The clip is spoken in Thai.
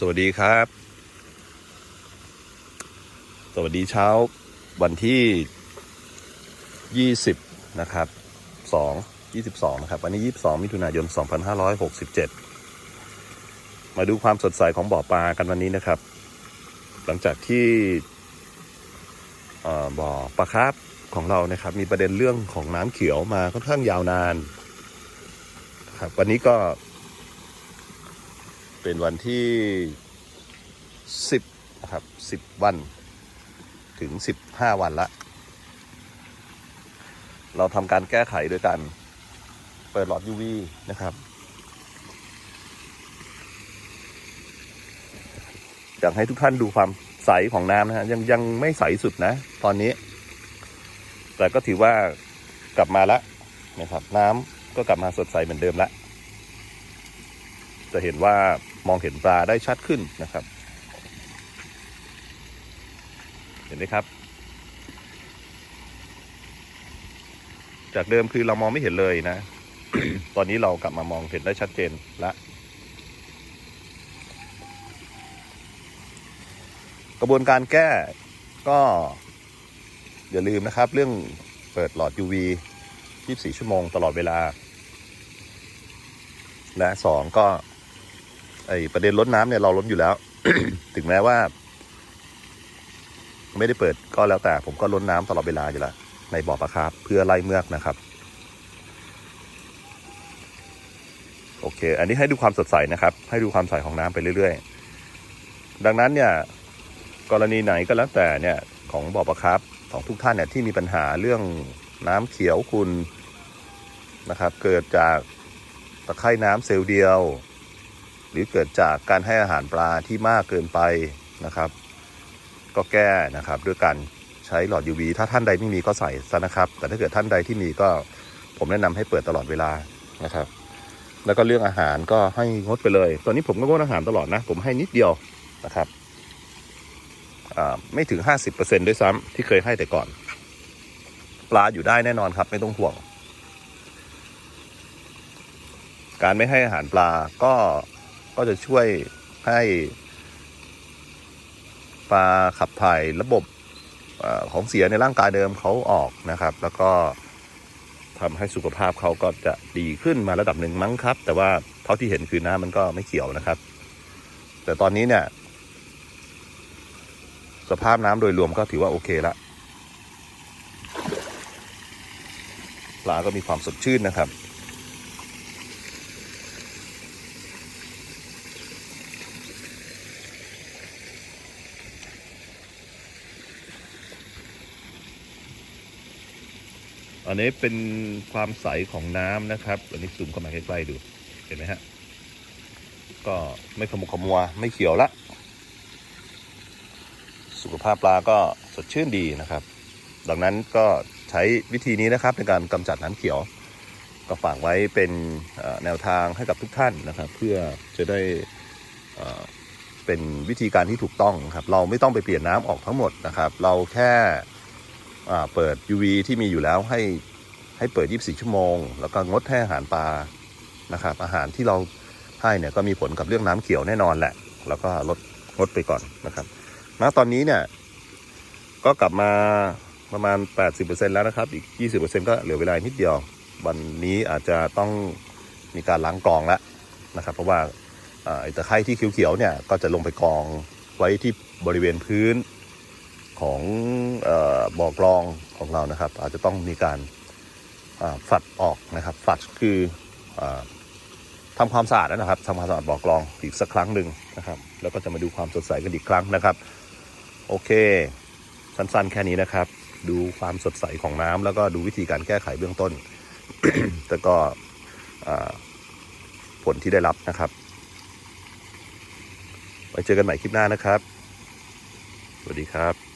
สวัสดีครับ สวัสดีเช้าวันที่ 20 นะครับ 2 22 นะครับ วันนี้ 22 มิถุนายน 2567 มาดูความสดใสของบ่อปลากันวันนี้นะครับ หลังจากที่บ่อปลาคร์ฟของเรานะครับ มีประเด็นเรื่องของน้ำเขียวมาค่อนข้างยาวนานครับวันนี้ก็ เป็นวันที่ 10 นะครับ 10 วันถึง 15 วันละ เราทำการแก้ไขโดยการเปิดหลอด UV นะครับ อยากให้ทุกท่านดูความใสของน้ำนะฮะยังยังไม่ใสสุดนะ ตอนนี้ แต่ก็ถือว่ากลับมาแล้วนะครับ น้ำก็กลับมาสดใสเหมือนเดิมแล้ว จะเห็นว่ามองเห็นปลาได้ชัดขึ้นนะครับ เห็นไหมครับ จากเดิมคือเรามองไม่เห็นเลยนะ ตอนนี้เรากลับมามองเห็นได้ชัดเจนละกระบวนการแก้ก็อย่าลืมนะครับ เรื่องเปิดหลอด UV 24 ชั่วโมงตลอดเวลา และสองก็ ไอประเด็นลดน้ำเนี่ยเราลดอยู่แล้ว ถึงแม้ว่า ไม่ได้เปิดก็แล้วแต่ ผมก็ลดน้ำตลอดเวลาอยู่แล้วในบ่อปลาคาร์ฟเพื่อไล่เมือกนะครับ โอเค อันนี้ให้ดูความสดใสนะครับ ให้ดูความใสของน้ำไปเรื่อยๆ ดังนั้นเนี่ย กรณีไหนก็แล้วแต่เนี่ย ของบ่อปลาคาร์ฟของทุกท่านเนี่ยที่มีปัญหาเรื่องน้ำเขียวคุณนะครับ เกิดจากตะไคร่น้ำเซลล์เดียว หรือเกิดจากการให้อาหารปลาที่มากเกินไปนะครับ ก็แก้นะครับด้วยการใช้หลอด UV ถ้าท่านใดไม่มีก็ใส่ซะนะครับ แต่ถ้าเกิดท่านใดที่มีก็ผมแนะนำให้เปิดตลอดเวลานะครับ แล้วก็เรื่องอาหารก็ให้งดไปเลย ตอนนี้ผมก็งดอาหารตลอดนะ ผมให้นิดเดียวนะครับไม่ถึง 50%ด้วยซ้ำที่เคยให้แต่ก่อน ปลาอยู่ได้แน่นอนครับ ไม่ต้องห่วง การไม่ให้อาหารปลาก็ ก็จะช่วยให้ปลาขับถ่ายระบบอของเสียในร่างกายเดิมเขาออกนะครับ แล้วก็ทำให้สุขภาพเขาก็จะดีขึ้นมาระดับหนึ่งมั้งครับ แต่ว่าเท่าที่เห็นคือน้ำมันก็ไม่เขียวนะครับ แต่ตอนนี้เนี่ย สภาพน้ำโดยรวมก็ถือว่าโอเคละปลาก็มีความสดชื่นนะครับ อันนี้เป็นความใสของน้ำนะครับ อันนี้ซูมเข้ามาใกล้ๆดู เห็นไหมฮะ ก็ไม่ขมุกขมัวไม่เขียวละ สุขภาพปลาก็สดชื่นดีนะครับ ดังนั้นก็ใช้วิธีนี้นะครับในการกำจัดน้ำเขียว ก็ฝากไว้เป็นแนวทางให้กับทุกท่านนะครับ เพื่อจะได้เป็นวิธีการที่ถูกต้องครับ เราไม่ต้องไปเปลี่ยนน้ำออกทั้งหมดนะครับ เราแค่ เปิด UV ที่มีอยู่แล้วให้ให้เปิด 24 ชั่วโมง แล้วก็งดให้อาหารปลานะครับอาหารที่เราให้เนี่ยก็มีผลกับเรื่องน้ำเขียวแน่นอนแหละ แล้วก็ลดงดไปก่อนนะครับณตอนนี้เนี่ยก็กลับมาประมาณ 80%แล้วนะครับ อีก 20%ก็เหลือเวลานิดเดียว วันนี้อาจจะต้องมีการล้างกรองแล้วนะครับ เพราะว่าไอ้ตะไคร่ที่เขียวๆเนี่ยก็จะลงไปกองไว้ที่บริเวณพื้น ของออบ่อกรองของเรานะครับ อาจจะต้องมีการฝัดออกนะครับฝัดคืออาทำความสะอาดนะครับทำความสะอาดบ่อกรองอีกสักครั้งหนึ่งนะครับ แล้วก็จะมาดูความสดใสกันอีกครั้งนะครับ โอเค สั้นๆ แค่นี้นะครับ ดูความสดใสของน้ำแล้วก็ดูวิธีการแก้ไขเบื้องต้นแต่ก็ผลที่ได้รับนะครับ ไว้เจอกันใหม่คลิปหน้านะครับ สวัสดีครับ